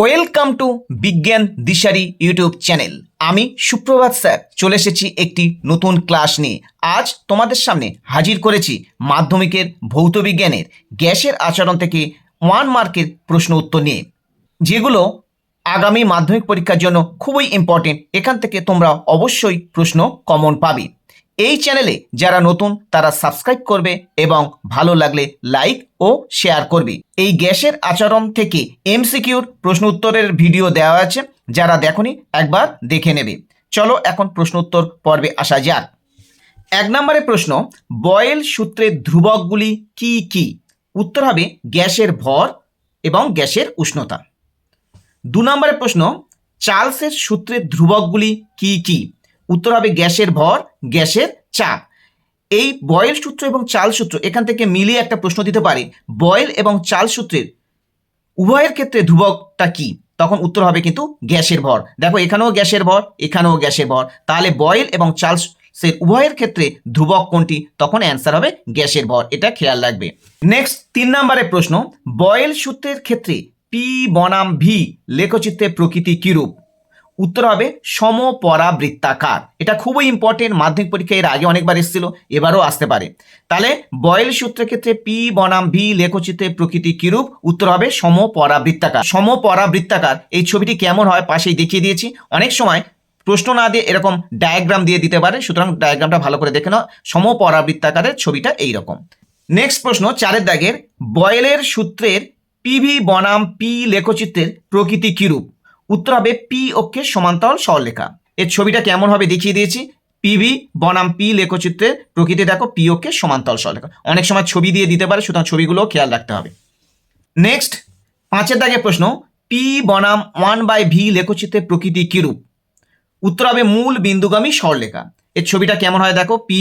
Welcome to বিজ্ঞান দিশারি YouTube channel আমি সুপ্রভাত স্যার, চলে এসেছি একটি নতুন ক্লাস নিয়ে। আজ তোমাদের সামনে হাজির করেছি মাধ্যমিকের ভৌত বিজ্ঞানের গ্যাসের আচরণ থেকে ওয়ান মার্কের প্রশ্ন উত্তর নিয়ে, যেগুলো আগামী মাধ্যমিক পরীক্ষার জন্য খুবই ইম্পর্টেন্ট এখান থেকে তোমরা অবশ্যই প্রশ্ন কমন পাবে। এই চ্যানেলে যারা নতুন, তারা সাবস্ক্রাইব করবে এবং ভালো লাগলে লাইক ও শেয়ার করবে। এই গ্যাসের আচরণ থেকে এমসিকিউর প্রশ্ন উত্তরের ভিডিও দেওয়া আছে, যারা দেখনি, একবার দেখে নেবে। চলো এখন প্রশ্ন উত্তর পর্বে আসা যাক। এক নম্বরের প্রশ্ন, বয়েল সূত্রের ধ্রুবকগুলি কি কি? উত্তর হবে গ্যাসের ভর এবং গ্যাসের উষ্ণতা। দু নম্বরের প্রশ্ন, চার্লসের সূত্রের ধ্রুবকগুলি কি কি? উত্তর হবে গ্যাসের ভর, গ্যাসের চাপ। এই বয়েল সূত্র এবং চাল সূত্র এখান থেকে মিলিয়ে একটা প্রশ্ন দিতে পারে। বয়েল এবং চাল সূত্রের উভয়ের ক্ষেত্রে ধ্রুবকটা কি? তখন উত্তর হবে কিন্তু গ্যাসের ভর। দেখো, এখানেও গ্যাসের ভর, এখানেও গ্যাসের ভর। তাহলে বয়েল এবং চার্লসের উভয়ের ক্ষেত্রে ধ্রুবক কোনটি? তখন অ্যান্সার হবে গ্যাসের ভর। এটা খেয়াল রাখবে। নেক্সট, তিন নম্বরের প্রশ্ন। বয়েল সূত্রের ক্ষেত্রে পি বনাম ভি লেখচিত্রে প্রকৃতি কিরূপ? উত্তর হবে সমপরাবৃত্তাকার। এটা খুবই ইম্পর্টেন্ট মাধ্যমিক পরীক্ষা এর আগে অনেকবার এসেছিল, এবারও আসতে পারে। তাহলে বয়েল সূত্রের ক্ষেত্রে পি বনাম ভি লেখচিত্রে প্রকৃতি কিরূপ? উত্তর হবে সমপরাবৃত্তাকার। সমপরাবৃত্তাকার, এই ছবিটি কেমন হয় পাশেই দেখিয়ে দিয়েছি। অনেক সময় প্রশ্ন না দিয়ে এরকম ডায়াগ্রাম দিয়ে দিতে পারে, সুতরাং ডায়াগ্রামটা ভালো করে দেখে নাও। সমপরাবৃত্তাকারের ছবিটা এইরকম। নেক্সট প্রশ্ন, চারের দাগের বয়েলের সূত্রের পিভি বনাম পি লেখচিত্রের প্রকৃতি কিরূপ? উত্তর হবে পি অক্ষের সমান্তরাল সরলরেখা এর ছবিটা কেমন হবে দেখিয়ে দিয়েছি। পিভি, বনাম পি লেখচিত্রের প্রকৃতি দেখো পি অক্ষের সমান্তরাল সরলরেখা অনেক সময় ছবি দিয়ে দিতে পারে, সুতরাং ছবিগুলো খেয়াল রাখতে হবে। নেক্সট পাঁচের দাগে প্রশ্ন, পি, বনাম ওয়ান বাই ভি লেখচিত্রের প্রকৃতি কিরূপ উত্তর হবে মূল বিন্দুগামী সরলরেখা এর ছবিটা কেমন হয় দেখো, পি,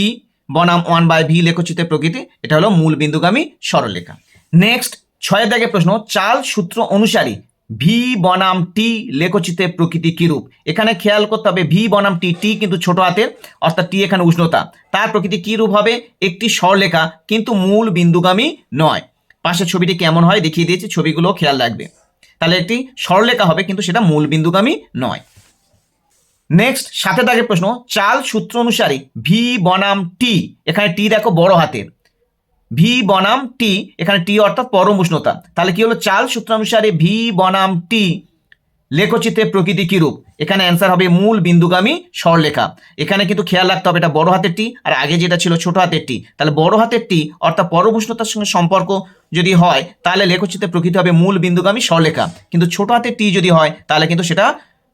বনাম ওয়ান বাই ভি লেখচিত্রের প্রকৃতি, এটা হলো মূল বিন্দুগামী সরলরেখা নেক্সট ছয়ের দাগে প্রশ্ন, চাল সূত্র অনুসারী ভি বনাম টি লেখচিত্রের প্রকৃতি কিরূপ? এখানে খেয়াল করতে হবে, ভি বনাম টি টি কিন্তু ছোট হাতের, অর্থাৎ টি এখানে উষ্ণতা। তার প্রকৃতি কিরূপ হবে? একটি সরলেখা কিন্তু মূল বিন্দুগামী নয়। পাশের ছবিটি কেমন হয় দেখিয়ে দিয়েছি, ছবিগুলো খেয়াল রাখবে। তাহলে একটি সরলেখা হবে, কিন্তু সেটা মূল বিন্দুগামী নয়। নেক্সট সাথে দাগের প্রশ্ন, চাল সূত্র অনুসারে ভি বনাম টি, এখানে টি দেখো বড় হাতের। ভি বনাম টি, এখানে টি অর্থাৎ পরম উষ্ণতা। তাহলে কি হলো? চাল সূত্র অনুসারে ভি বনাম টি, লেখচিত্রের প্রকৃতি কিরূপ? এখানে অ্যান্সার হবে মূল বিন্দুগামী সরলেখা এখানে কিন্তু খেয়াল রাখতে হবে, এটা বড় হাতের টি, আর আগে যেটা ছিল ছোট হাতের টি। তাহলে বড় হাতের টি অর্থাৎ পরম উষ্ণতার সঙ্গে সম্পর্ক যদি হয়, তাহলে লেখচিত্রের প্রকৃতি হবে মূল বিন্দুগামী সরলেখা কিন্তু ছোট হাতের টি যদি হয়, তাহলে কিন্তু সেটা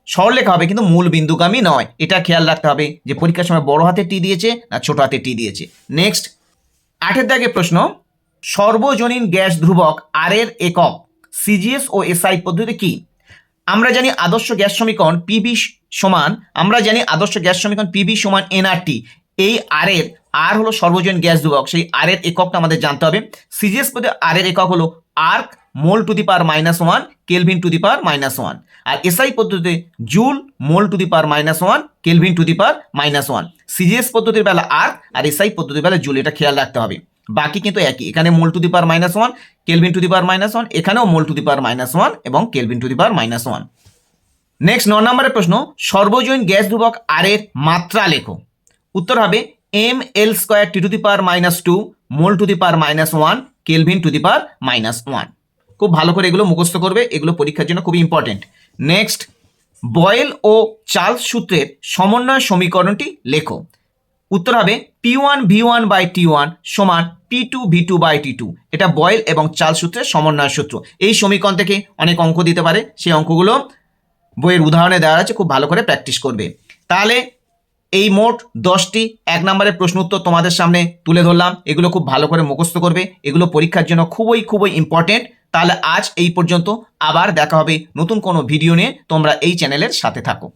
সরলেখা হবে, কিন্তু মূল বিন্দুগামী নয়। এটা খেয়াল রাখতে হবে যে পরীক্ষার সময় বড় হাতের টি দিয়েছে না ছোট হাতের টি দিয়েছে। নেক্সট আটের দাগে প্রশ্ন, সর্বজনীন গ্যাস ধ্রুবক আর এর একক সিজিএস ও এসআই পদ্ধতি কি? আমরা জানি আদর্শ গ্যাস সমীকরণ পিবি সমান, আমরা জানি আদর্শ গ্যাস সমীকরণ পিবি সমান এনআরটি এই আর এর আর হলো সর্বজনীন গ্যাস ধ্রুবক, সেই আর এর এককটা আমাদের জানতে হবে। সিজিএস পদ্ধতি আর এর একক হলো erg mole to the power minus one kelvin to the power minus one R SI পদ্ধতিতে joule, mole to the power minus one kelvin to the power minus one CGS পদ্ধতির বেলা আর আর এসআই পদ্ধতির বেলা joule, এটা খেয়াল রাখতে হবে। বাকি কিন্তু একই। এখানে mole to the power minus one kelvin to the power minus one এখানেও mole to the power minus one এবং kelvin to the power minus one next ন নম্বরের প্রশ্ন, সর্বজনীন গ্যাস ধ্রুবক আর এর মাত্রা লেখো। উত্তর হবে M L square T to the power minus two mole to the power minus one kelvin to the power minus one খুব ভালো করে এগুলো মুখস্থ করবে, এগুলো পরীক্ষার জন্য খুবই ইম্পর্টেন্ট নেক্সট বয়েল ও চার্লস সূত্রের সমন্বয় সমীকরণটি লেখো। উত্তর হবে P one V one by T one সমান P two V two by T two এটা বয়েল এবং চার্লস সূত্রের সমন্বয় সূত্র। এই সমীকরণ থেকে অনেক অঙ্ক দিতে পারে। সেই অঙ্কগুলো বইয়ের উদাহরণে দেওয়া আছে। খুব ভালো করে প্র্যাকটিস করবে। তাহলে এই মোট দশটি এক নম্বরের প্রশ্ন উত্তর তোমাদের সামনে তুলে ধরলাম। এগুলো খুব ভালো করে মুখস্থ করবে। এগুলো পরীক্ষার জন্য খুবই খুবই ইম্পর্টেন্ট তাহলে আজ এই পর্যন্ত আবার দেখা হবে নতুন কোনো ভিডিও নিয়ে। তোমরা এই চ্যানেলের সাথে থাকো।